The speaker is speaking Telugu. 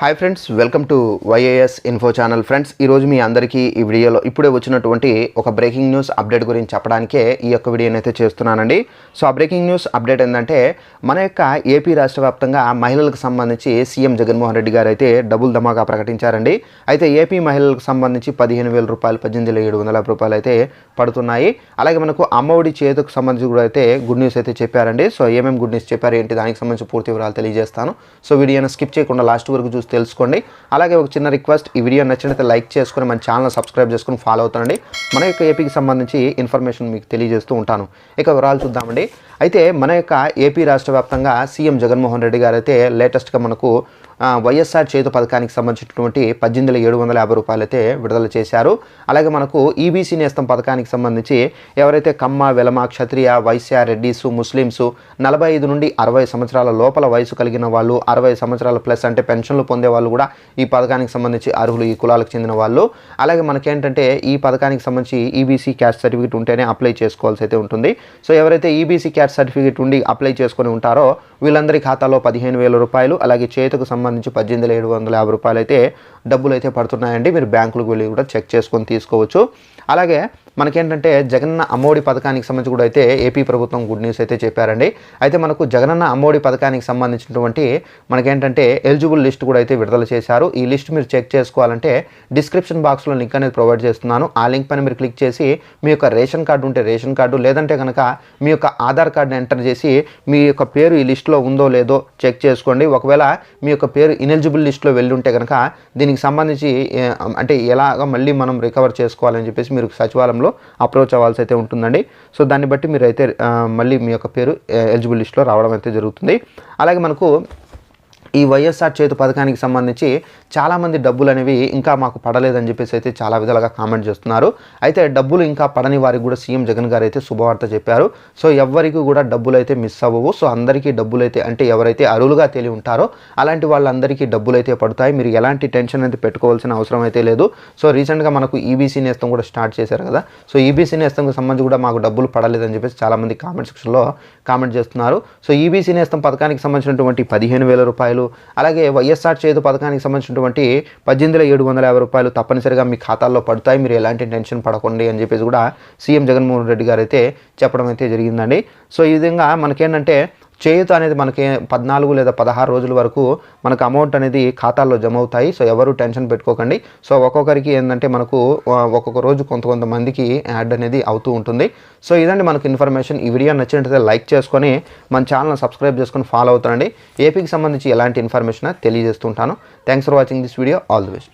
Hi friends welcome to YAS info channel friends ఈరోజు మీ అందరికీ ఈ వీడియోలో ఇప్పుడే వచ్చినటువంటి ఒక బ్రేకింగ్ న్యూస్ అప్డేట్ గురించి చెప్పడానికే ఈ యొక్క వీడియోని అయితే చేస్తున్నానండి. సో ఆ బ్రేకింగ్ న్యూస్ అప్డేట్ ఏంటంటే మన యొక్క ఏపీ రాష్ట్ర వ్యాప్తంగా మహిళలకు సంబంధించి సీఎం జగన్మోహన్ రెడ్డి గారు అయితే డబుల్ ధమాకా ప్రకటించారండి. అయితే ఏపీ మహిళలకు సంబంధించి పదిహేను వేల రూపాయలు పద్దెనిమిది వేల ఏడు వందల రూపాయలు అయితే పడుతున్నాయి. అలాగే మనకు అమ్మఒడి చేతుకు సంబంధించి కూడా అయితే గుడ్ న్యూస్ అయితే చెప్పారండి. సో ఏమేమి గుడ్ న్యూస్ చెప్పారు ఏంటి దానికి సంబంధించి పూర్తి వివరాలు తెలియజేస్తాను. సో వీడియోని స్కిప్ చేయకుండా లాస్ట్ వరకు చూసి తెలుసుకోండి. అలాగే ఒక చిన్న రిక్వెస్ట్ ఈ వీడియో నచ్చినట్లయితే లైక్ చేసుకొని మన ఛానల్ సబ్స్క్రైబ్ చేసుకొని ఫాలో అవుతానండి మన యొక్క ఏపీకి సంబంధించి ఇన్ఫర్మేషన్ మీకు తెలియజేస్తూ ఉంటాను. ఇక వివరాలు చూద్దామండి. అయితే మన యొక్క ఏపీ రాష్ట్ర వ్యాప్తంగా సీఎం జగన్మోహన్ రెడ్డి గారు అయితే లేటెస్ట్గా మనకు వైఎస్ఆర్ చేతు పథకానికి సంబంధించినటువంటి పద్దెనిమిది వేల ఏడు వందల యాభై రూపాయలు అయితే విడుదల చేశారు. అలాగే మనకు ఈబీసీ నేస్తం పథకానికి సంబంధించి ఎవరైతే కమ్మ వెలమ క్షత్రియ వైశ్య రెడ్డిస్ ముస్లిమ్స్ నలభై ఐదు నుండి అరవై సంవత్సరాల లోపల వయసు కలిగిన వాళ్ళు అరవై సంవత్సరాల ప్లస్ అంటే పెన్షన్లు పొందే వాళ్ళు కూడా ఈ పథకానికి సంబంధించి అర్హులు ఈ కులాలకు చెందిన వాళ్ళు. అలాగే మనకేంటంటే ఈ పథకానికి సంబంధించి ఈబీసీ క్యాస్ట్ సర్టిఫికేట్ ఉంటేనే అప్లై చేసుకోవాల్సి అయితే ఉంటుంది. సో ఎవరైతే ఈబీసీ క్యాస్ట్ సర్టిఫికేట్ ఉండి అప్లై చేసుకొని ఉంటారో వీళ్ళందరి ఖాతాలో పదిహేను వేల రూపాయలు అలాగే చేతుకు సంబంధించి పద్దెనిమిది ఏడు వందల యాభై రూపాయలు అయితే డబ్బులు అయితే పడుతున్నాయండి. మీరు బ్యాంకులకు వెళ్ళి కూడా చెక్ చేసుకొని తీసుకోవచ్చు. అలాగే మనకేంటంటే జగనన్న అమ్మఒడి పథకానికి సంబంధించి కూడా అయితే ఏపీ ప్రభుత్వం గుడ్ న్యూస్ అయితే చెప్పారండి. అయితే మనకు జగనన్న అమ్మఒడి పథకానికి సంబంధించినటువంటి మనకేంటంటే ఎలిజిబుల్ లిస్ట్ కూడా అయితే విడుదల చేశారు. ఈ లిస్ట్ మీరు చెక్ చేసుకోవాలంటే డిస్క్రిప్షన్ బాక్స్లో లింక్ అనేది ప్రొవైడ్ చేస్తున్నాను. ఆ లింక్ పైన మీరు క్లిక్ చేసి మీ యొక్క రేషన్ కార్డు ఉంటే రేషన్ కార్డు లేదంటే కనుక మీ యొక్క ఆధార్ కార్డుని ఎంటర్ చేసి మీ యొక్క పేరు ఈ లిస్ట్లో ఉందో లేదో చెక్ చేసుకోండి. ఒకవేళ మీ యొక్క పేరు ఇనెలిజిబుల్ లిస్ట్లో వెళ్ళి ఉంటే కనుక దీనికి సంబంధించి అంటే ఎలాగ మళ్ళీ మనం రికవర్ చేసుకోవాలని చెప్పేసి మీరు సచివాలయంలో అప్రోచ్ అవ్వాల్సి అయితే ఉంటుందండి. సో దాన్ని బట్టి మీరు అయితే మళ్ళీ మీ యొక్క పేరు ఎలిజిబుల్ లిస్ట్లో రావడం అయితే జరుగుతుంది. అలాగే మనకు ఈ వైఎస్ఆర్ చేతు పథకానికి సంబంధించి చాలామంది డబ్బులు అనేవి ఇంకా మాకు పడలేదని చెప్పేసి అయితే చాలా విధాలుగా కామెంట్ చేస్తున్నారు. అయితే డబ్బులు ఇంకా పడని వారికి కూడా సీఎం జగన్ గారు అయితే శుభవార్త చెప్పారు. సో ఎవరికి కూడా డబ్బులు అయితే మిస్ అవ్వవు. సో అందరికీ డబ్బులు అయితే అంటే ఎవరైతే అరువులుగా తెలియ ఉంటారో అలాంటి వాళ్ళందరికీ డబ్బులు అయితే పడతాయి. మీరు ఎలాంటి టెన్షన్ అయితే పెట్టుకోవాల్సిన అవసరం అయితే లేదు. సో రీసెంట్గా మనకు ఈబీసీ నేస్తం కూడా స్టార్ట్ చేశారు కదా. సో ఈబీసీ నేస్తంకి సంబంధించి కూడా మాకు డబ్బులు పడలేదని చెప్పేసి చాలామంది కామెంట్ సెక్షన్లో కామెంట్ చేస్తున్నారు. సో ఈబీసీ నేస్తం పథకానికి సంబంధించినటువంటి పదిహేను వేల రూపాయలు అలాగే వైఎస్ఆర్ చేదు పథకానికి సంబంధించినటువంటి పద్దెనిమిది వేల ఏడు వందల యాభై రూపాయలు తప్పనిసరిగా మీ ఖాతాల్లో పడతాయి. మీరు ఎలాంటి టెన్షన్ పడకండి అని చెప్పేసి కూడా సీఎం జగన్మోహన్ రెడ్డి గారు అయితే చెప్పడం అయితే జరిగిందండి. సో ఈ విధంగా మనకేంటంటే చేయుత అనేది మనకి పద్నాలుగు లేదా పదహారు రోజుల వరకు మనకు అమౌంట్ అనేది ఖాతాల్లో జమ అవుతాయి. సో ఎవరు టెన్షన్ పెట్టుకోకండి. సో ఒక్కొక్కరికి ఏంటంటే మనకు ఒక్కొక్క రోజు కొంత కొంతమందికి యాడ్ అనేది అవుతూ ఉంటుంది. సో ఇదండి మనకు ఇన్ఫర్మేషన్ ఈ వీడియో నచ్చినట్లయితే లైక్ చేసుకొని మన ఛానల్ సబ్స్క్రైబ్ చేసుకొని ఫాలో అవుతారండి ఏపీకి సంబంధించి ఎలాంటి information తెలియజేస్తుంటాను thanks for watching this video all the best